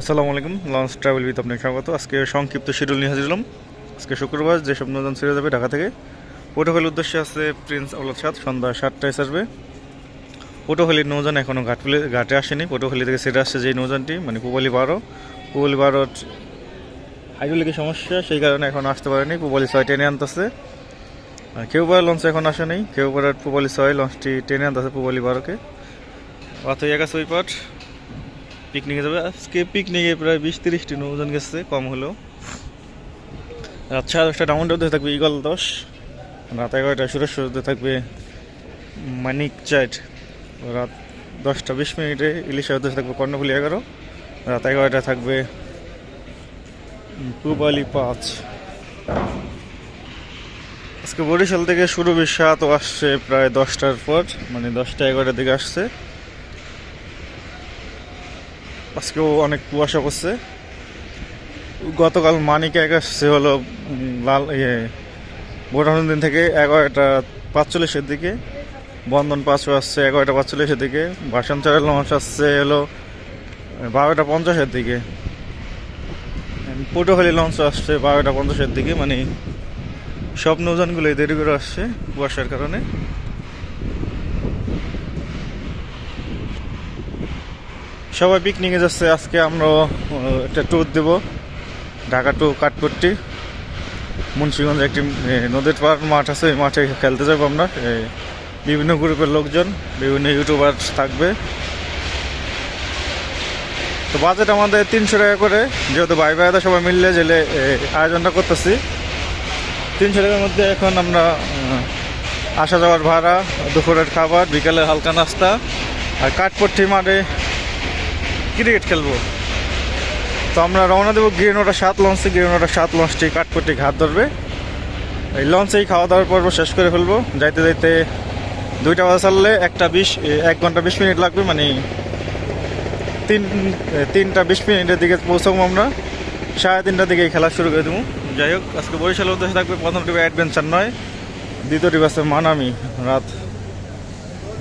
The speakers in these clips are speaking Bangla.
আসসালামু আলাইকুম লঞ্চ ট্রাভেল উইথ আপনাকে স্বাগত। আজকে সংক্ষিপ্ত শিডিউল নিয়ে হাজিরলাম আজকে শুক্রবার, যে সব নৌযান ছেড়ে যাবে ঢাকা থেকে। পটুখালির উদ্দেশ্যে আছে প্রিন্স আউলাদ সাত সন্ধ্যা সাতটায় আসবে। পটুখালির নৌজান এখনও ঘাটফুলে ঘাটে আসেনি। পটুখালি থেকে ছেড়ে আসছে যে নৌযানটি মানে পুবালি বারো। পুবালি বারোর হাইড্রোলিকের সমস্যা, সেই কারণে এখন আসতে পারেনি। পুবালি ছয় টেনে আনতেছে। আর কেউ পাড়ার লঞ্চ এখন আসেনি কেউ পাড়ার পুবালি ছয় লঞ্চটি টেনে আনতেছে পুবালি বারোকে। অথই একা পাঠ। পিকনিকে যাবে। আজকে পিকনিকে প্রায় বিশ তিরিশটি নৌজন গেছে, কম হলেও। রাত সাড়ে দশটা ডাউন হতে থাকবে, ইগল দশ। রাত এগারোটা সুরেশ্বর হতে থাকবে, মানিক চাইট রাত দশটা বিশ মিনিটে ইলিশা হতে থাকবে, কর্ণফুলি এগারো। রাত এগারোটা থাকবে পুবালি পাঁচ। আজকে বরিশাল থেকে শুরু সাত আসছে প্রায় দশটার পর মানে দশটা এগারোটার দিকে আসছে। আজকেও অনেক কুয়াশা করছে গতকাল মানিক আসছে হলো লাল ইয়ে দিন থেকে এগারোটা পাঁচচল্লিশের দিকে, বন্ধন পাঁচশো আসছে এগারোটা পাঁচচল্লিশের দিকে ভাষণ চারের লঞ্চ আসছে হলো বারোটা পঞ্চাশের দিকে। পটুখালি লঞ্চ আসছে বারোটা পঞ্চাশের দিকে মানে সব নৌজানগুলোই দেরি করে আসছে কুয়াশার কারণে। সবাই পিকনিকে যাচ্ছে, আজকে আমরা একটা ট্যুর দেব। ঢাকা টু কাঠপট্টি। মুন্সিগঞ্জে একটি নদীর পার মাঠ আছে ওই মাঠে খেলতে যাব আমরা। বিভিন্ন গ্রুপের লোকজন, বিভিন্ন ইউটিউবার থাকবে। তো বাজেট আমাদের তিনশো টাকা করে, যেহেতু ভাই ভাইরা সবাই মিললে জেলে আয়োজনটা করতেছি। তিনশো টাকার মধ্যে এখন আমরা আসা যাওয়ার ভাড়া, দুপুরের খাবার, বিকালের হালকা নাস্তা, আর কাঠপট্টি মাঠে ক্রিকেট খেলব। তো আমরা রওনা দেবো গিরিনোটা সাত লঞ্চে গিরিনোটা সাত লঞ্চটি কাঠপট্টি ঘাত ধরবে। এই লঞ্চেই খাওয়া দাওয়ার পর্ব শেষ করে ফেলব। যাইতে যাইতে দুইটা বাজে চাললে একটা বিশ এক ঘণ্টা বিশ মিনিট লাগবে মানে তিন তিনটা বিশ মিনিটের দিকে পৌঁছাবো আমরা। সাড়ে তিনটার দিকে খেলা শুরু করে দেবো। যাই হোক, আজকে বরিশালের উদ্দেশ্যে থাকবে, প্রথম টিপে অ্যাডভেঞ্চার নয়, দ্বিতীয় টিপ আছে মানামি। রাত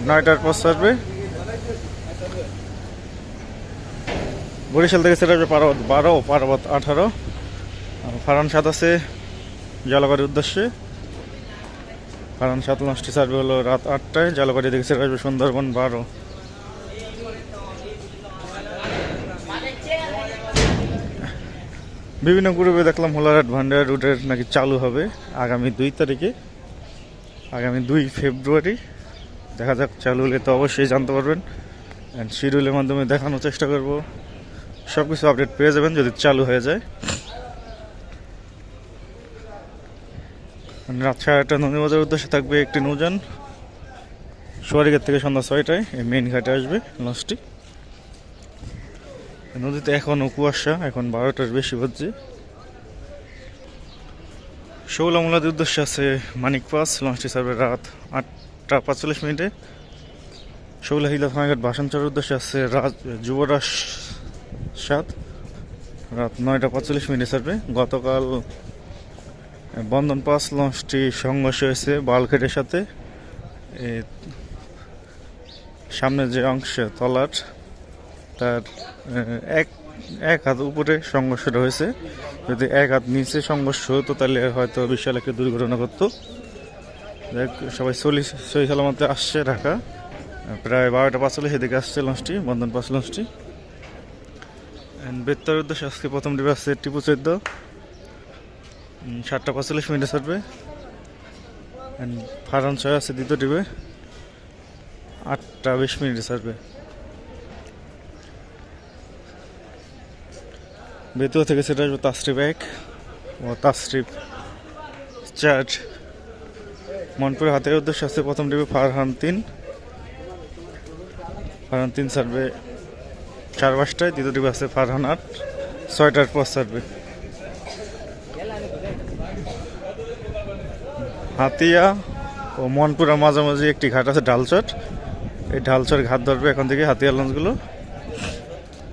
নয়টার পর আসবে। বরিশাল থেকে সেটা আসবে পার্বত, বারো, পার্বত আঠারো। ফারান সাত আছে জলবাড়ির উদ্দেশ্যে। ফারান সাত লঞ্চটি সার্ভে হলো রাত আটটায় জলবাড়ি থেকে সেটা আসবে সুন্দরবন বারো। বিভিন্ন গ্রুপে দেখলাম হোলারহাট ভান্ডার রুটের নাকি চালু হবে আগামী দুই তারিখে। আগামী দুই ফেব্রুয়ারি। দেখা যাক, চালু হলে তো অবশ্যই জানতে পারবেন। অ্যান্ড শিডিউলের মাধ্যমে দেখানোর চেষ্টা করব। সব কিছু আপডেট পেয়ে যাবেন যদি চালু হয়ে যায়। রাত সাড়ে আটটা নদীবাজার উদ্দেশ্যে থাকবে একটি নৌযান। সোয়ারিঘাট থেকে সন্ধ্যা ছয়টায় এই মেইন ঘাটে আসবে লঞ্চটি নদীতে এখনও কুয়াশা, এখন বারোটার বেশি বাজছে। ষোলো মোলাদের উদ্দেশ্যে আছে মানিক পাস লঞ্চটি সার্ভে রাত আটটা পাঁচচল্লিশ মিনিটে। শৌলা হিলা থানাঘাট ভাষণচরের উদ্দেশ্যে আছে রাজ যুবরাজ সাত। রাত নয়টা পঁয়তাল্লিশ মিনিট সার্ভে গতকাল বন্ধন পাস লঞ্চটি সংঘর্ষ হয়েছে বালখেটের সাথে। এ, সামনের যে অংশে তলার তার এক এক হাত উপরে সংঘর্ষটা হয়েছে। যদি এক হাত নিচে সংঘর্ষ হতো তাহলে হয়তো বিশাল একটা দুর্ঘটনা যাই সবাই চল্লিশ সহি সালামতে আসছে ঢাকা। প্রায় বারোটা পাঁচচল্লিশ এদিকে আসছে লঞ্চটি বন্ধন পাঁচ লঞ্চটি। বেত্তার উদ্দেশ্যে আজকে প্রথম ডিবে আসছে টিপু চোদ্দ। সাতটা পঁয়তাল্লিশ মিনিটে ছাড়বে অ্যান্ড ফারান ছয় আছে দ্বিতীয় ডিবে। আটটা বিশ মিনিটে ছাড়বে বেতুয়া থেকে সেটা আসবে তাসরিফ এক ও তাসরিফ চার। মনপুর হাতের উদ্দেশ্যে আছে প্রথম ডিবে ফারহান তিন। ফারহান তিন সার্ভে চার পাঁচটায়, দ্বিতীয় ডিবে আছে ফারহান আট, ছয়টার পর সার্ভে হাতিয়া ও মনপুরা মাঝামাঝি একটি ঘাট আছে ঢালচট এই ঢালচর ঘাট ধরবে এখন থেকে হাতিয়ার লঞ্চগুলো।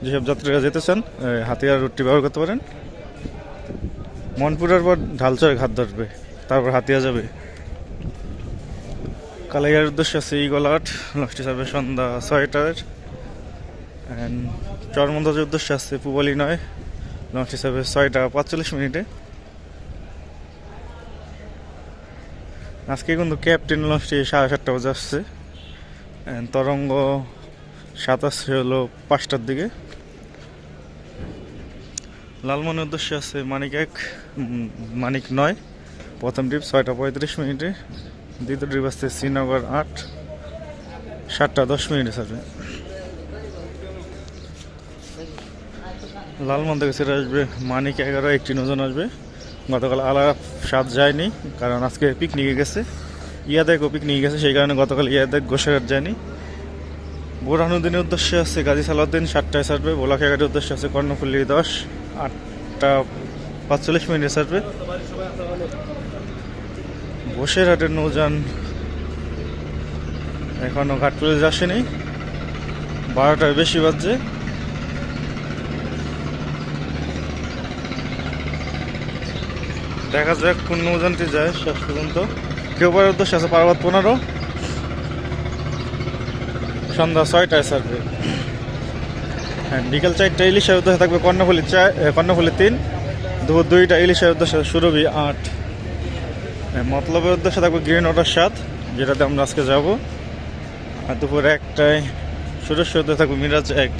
যেসব যাত্রীরা যেতে চান হাতিয়ার রুটটি ব্যবহার করতে পারেন। মনপুরার পর ঢালচর ঘাট ধরবে, তারপর হাতিয়া যাবে। কালাইয়ার উদ্দেশ্য আছে ইগল আট লঞ্চটি সার্ভে সন্ধ্যা ছয়টার। অ্যান্ড চরমন্দাজের উদ্দেশ্যে আসছে পুবালি নয় লঞ্চ হিসাবে ছয়টা পাঁচচল্লিশ মিনিটে। আজকে কিন্তু ক্যাপ্টেন লঞ্চটি সাড়ে সাতটা বাজে আসছে। তরঙ্গ সাতাশ হলো পাঁচটার দিকে। লালমনের উদ্দেশ্যে আছে মানিক এক মানিক নয়। প্রথম ট্রিপ ছয়টা পঁয়ত্রিশ মিনিটে। দ্বিতীয় ট্রিপ আসছে শ্রীনগর আট। সাতটা দশ মিনিটে ছাড়বে লালমন থেকে সেটা আসবে মানিক এগারো, একটি নজন আসবে। গতকাল আলা সাত যায়নি, কারণ আজকে পিকনিকে গেছে। ইয়াদেকও পিকনিকে গেছে, সেই কারণে গতকাল ইয়াদেক গোসাঘাট যায়নি। বোরহানুদ্দিনের উদ্দেশ্যে আছে গাজী সালাউদ্দিন, সাতটায় ছাড়বে। বোলাখাঘাটের উদ্দেশ্যে আছে কর্ণফুল্লি দশ, আটটা পাঁচচল্লিশ মিনিটে ছাড়বে। বসেরহাটের নৌযান এখনও ঘাট তুলে আসেনি। বারোটার বেশি বাজছে। দেখা যাক কোন নৌযানটি যায় শেষ পর্যন্ত। কেউ পারে উদ্দেশ্যে আছে পার্বত পনেরো। সন্ধ্যা ছয়টায় ছাড়বে। হ্যাঁ বিকেল চারটা ইলিশের উদ্দেশ্যে থাকবে কর্ণফুলি চার কর্ণফুলি তিন। দুপুর দুইটা ইলিশের উদ্দেশ্যে সুরভি আট। মতলবের উদ্দেশ্যে থাকবে গ্রিন ওয়াটার সাত, যেটাতে আমরা আজকে যাব। আর দুপুর একটায় সুরেশ্বর উদ্দেশ্যে থাকবে মিরাজ এক।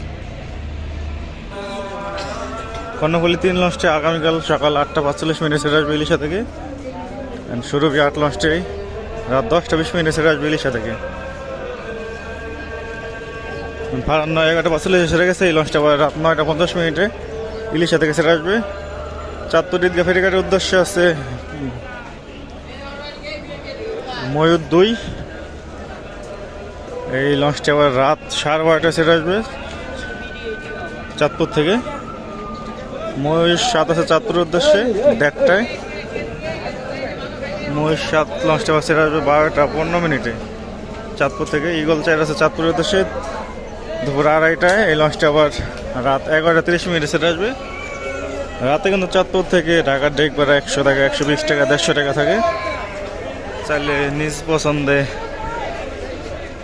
কর্ণফুলি তিন লঞ্চটি আগামীকাল সকাল আটটা পাঁচচল্লিশ মিনিটে সেরে আসবে ইলিশা থেকে। অ্যান্ড সুরভি আট লঞ্চটি রাত দশটা বিশ মিনিটে সেরে আসবে ইলিশা থেকে ভাড়া নয়, এগারোটা পাঁচচল্লিশে সেরে গেছে, এই লঞ্চটা আবার রাত নয়টা পঞ্চাশ মিনিটে ইলিশা থেকে সেরে আসবে। চাঁদপুর ঈদগা ফেরিঘাটের উদ্দেশ্য আছে ময়ূর দুই। এই লঞ্চটি আবার রাত সাড়ে বারোটায় সেরে আসবে চাঁদপুর থেকে। ময়ূর সাত আছে চাঁদপুরের উদ্দেশ্যে, দেড়টায়। ময়ূর সাত লঞ্চটা আবার সেরে আসবে বারোটা পনেরো মিনিটে। চাঁদপুর থেকে ইগল চার আছে চাঁদপুরের উদ্দেশ্যে। দুপুর আড়াইটায়, এই লঞ্চটা আবার রাত এগারোটা তিরিশ মিনিটে সেরে আসবে। রাতে কিন্তু চাঁদপুর থেকে ঢাকার ডেক ভাড়া একশো টাকা, একশো বিশ টাকা, দেড়শো টাকা থাকে। চাইলে নিজ পছন্দে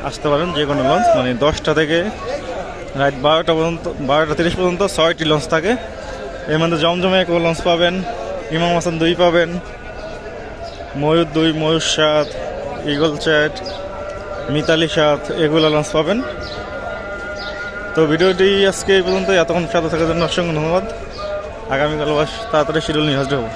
আসতে পারেন যে কোনো লঞ্চ মানে দশটা থেকে রাত বারোটা পর্যন্ত, বারোটা তিরিশ পর্যন্ত ছয়টি লঞ্চ থাকে। এর মধ্যে জমজমে এক লঞ্চ পাবেন, ইমাম হাসান দুই পাবেন, ময়ূর দুই, ময়ূর সাত ইগল চ্যাট মিতালি সাত, এগুলো লঞ্চ পাবেন। তো ভিডিওটি আজকে এই পর্যন্ত এতক্ষণ সাথে থাকার জন্য অসংখ্য ধন্যবাদ। আগামীকাল বাস তাড়াতাড়ি শিডিউল নিয়ে হাজির হব।